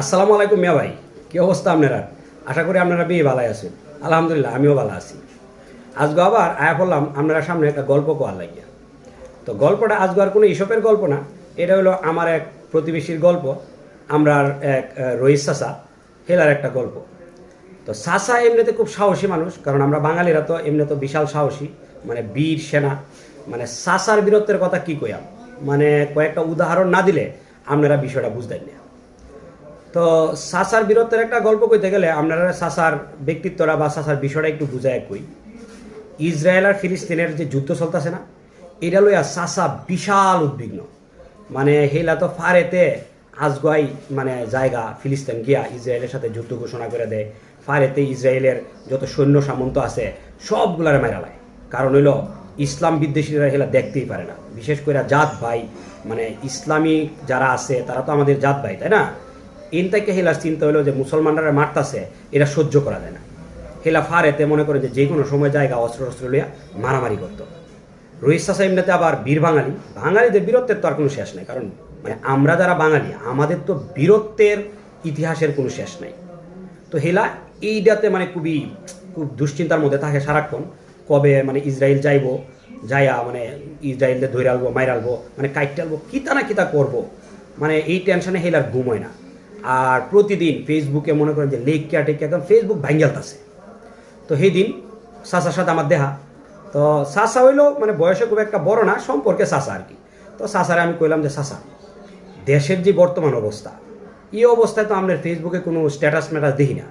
আসসালামু আলাইকুম মিয়া ভাই। কি অবস্থা আপনারা? আশা করি আপনারা বিয়ে ভালো আছেন। আলহামদুলিল্লাহ, আমিও ভালো আছি। আজকে আবার আয়া পড়লাম আপনারা সামনে একটা গল্প কোয়ার লাগিয়া। তো গল্পটা আজকে আর কোনো ইসপের গল্প না, এটা হলো আমার এক প্রতিবেশীর গল্প আমরা এক রহিত চাষা হেলার একটা গল্প। তো সাসা এমনিতে খুব সাহসী মানুষ, কারণ আমরা বাঙালিরা তো এমনি তো বিশাল সাহসী মানে বীর সেনা। মানে সাসার বীরত্বের কথা কি কইয়াম? মানে কয়েকটা উদাহরণ না দিলে আপনারা বিষয়টা বুঝতেন না। তো সাসার বীরত্বের একটা গল্প কইতে গেলে আপনারা সাসার ব্যক্তিত্বরা বা সাসার বিষয়টা একটু বুঝায় কই। ইসরায়েল আর ফিলিস্তিনের যে যুদ্ধ চলতেছে না, এটা লইয়া সাসা বিশাল উদ্বিগ্ন। মানে হেলা তো ফারেতে আজগাই মানে জায়গা ফিলিস্তিন গিয়া ইসরায়েলের সাথে যুদ্ধ ঘোষণা করে দেয়। ফারেতে ইসরায়েলের যত সৈন্য সামন্ত আছে, সবগুলারে মেরালায় কারণ হইল ইসলাম বিদ্বেষীরা হেলা দেখতেই পারে না। বিশেষ করে জাত ভাই মানে ইসলামী যারা আছে, তারা তো আমাদের জাত ভাই, তাই না? ইন থেকে হেলার চিন্তা হলো যে মুসলমানরা মারতাছে এটা সহ্য করা যায় না। হেলা ফারেতে মনে করেন যে যে কোনো সময় জায়গা অস্ত্র অস্ত্র লইয়া মারামারি করতো। রোহিত চাষা এমনিতে আবার বীর বাঙালি। বাঙালিদের বীরত্বের তো আর কোনো শেষ নাই, কারণ মানে আমরা যারা বাঙালি, আমাদের তো বীরত্বের ইতিহাসের কোনো শেষ নাই। তো হেলা এইটাতে মানে খুবই, খুব দুশ্চিন্তার মধ্যে থাকে সারাক্ষণ। কবে মানে ইসরায়েল যাইবো, যাইয়া মানে ইসরায়েলদের মাইর আলবো মানে কাইটে আলবো কিতা না কিতা করব। মানে এই টেনশনে হেলার ঘুম হয় না। আর প্রতিদিন ফেসবুকে মনে করেন যে লেক কেয়া টেক একদম ফেসবুক ভাঙ্গালতাছে তো সেই দিন সাসার সাথে আমার দেহা তো সাসা হইল মানে বয়সে খুব একটা বড় না, সম্পর্কে সাসা আর কি। তো সাসারে আমি কইলাম যে, সাসা, দেশের যে বর্তমান অবস্থা, এই অবস্থায় তো আমরা ফেসবুকে কোনো স্ট্যাটাস ম্যাটাস দেখি না।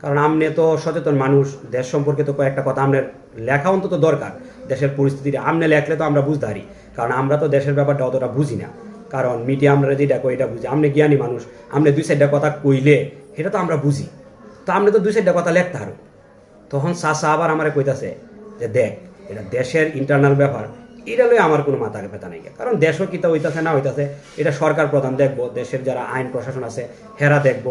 কারণ আমনে তো সচেতন মানুষ, দেশ সম্পর্কে তো কয়েকটা কথা আমনের লেখা অন্তত দরকার। দেশের পরিস্থিতিটা আমনে লেখলে তো আমরা বুঝতে পারি। কারণ আমরা তো দেশের ব্যাপারটা অতটা বুঝি না। কারণ মিডিয়া আমরা যেটা কই, এটা বুঝি। আমনে জ্ঞানী মানুষ, আমনে দুই সাইডটা কথা কইলে, সেটা তো আমরা বুঝি। তো আমনে তো দুই সাইডটা কথা লেখতে হারো তখন চাষা আবার আমার কইতাছে যে, দেখ, এটা দেশের ইন্টারনাল ব্যাপার, এটা লই আমার কোনো মাথা ব্যথা নাই কারণ দেশও কিতা হইতাছে না হইতাছে, এটা সরকার প্রধান দেখব, দেশের যারা আইন প্রশাসন আছে, হেরা দেখব।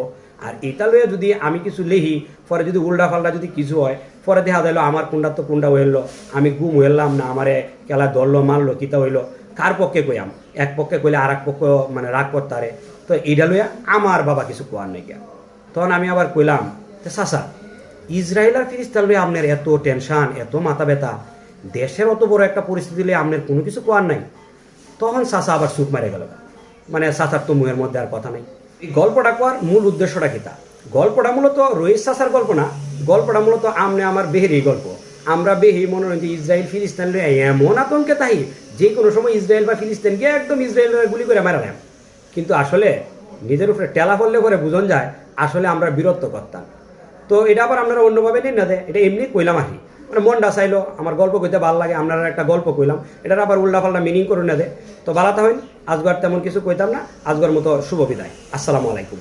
আর এটা লইয়া যদি আমি কিছু লিখি, পরে যদি উল্টা পাল্টা যদি কিছু হয়, পরে দেখা দিল আমার কুন্ডা তো কুন্ডা হইল, আমি গুম হইলাম না, আমারে খেলা ধরলো মারলো কিতা হইল কার পক্ষে কইয়াম? এক পক্ষে কইলে আর এক পক্ষ মানে রাগ করতারে তো এইটা লইয়া আমার বাবা কিছু কোয়ার নাই গিয়া। তখন আমি আবার কইলাম যে চাচা ইসরায়েল আর ফিলিস্তান লইয়া আপনার এত টেনশন, এত মাথা ব্যথা, দেশের অত বড় একটা পরিস্থিতি লইয়া আপনার কোনো কিছু কোয়ার নাই? তখন চাচা আবার চুপ মারে গেল। মানে চাচার তো মুখের মধ্যে আর কথা নাই। এই গল্পটা কোয়ার মূল উদ্দেশ্যটা কিতা গল্পটা মূলত রোহিত চাচার গল্প না, গল্পটা মূলত আমনে আমার বেহেরি গল্প। আমরা বেহি মনে হয় ইসরায়েল, ফিলিস্তান এমন আতঙ্কে তাই যে কোনো সময় ইসরায়েল বা ফিলিস্তিন গিয়ে একদম ইসরায়েলের গুলি করে মারালাম কিন্তু আসলে নিজের উপরে টেলা করলে পরে বুঝন যায়, আসলে আমরা বীরত্ব করতাম তো এটা আবার আপনারা অন্যভাবে নিন না দেয় এটা এমনি কইলাম আর কি মানে মনটা চাইলো, আমার গল্প কইতে ভালো লাগে, আপনারা একটা গল্প কইলাম, এটার আবার উল্টা পাল্টা মিনিং করে না দেয় তো বালাতা হইন আজগর তেমন কিছু কইতাম না, আজগর মতো শুভ বিদায়। আসসালামু আলাইকুম।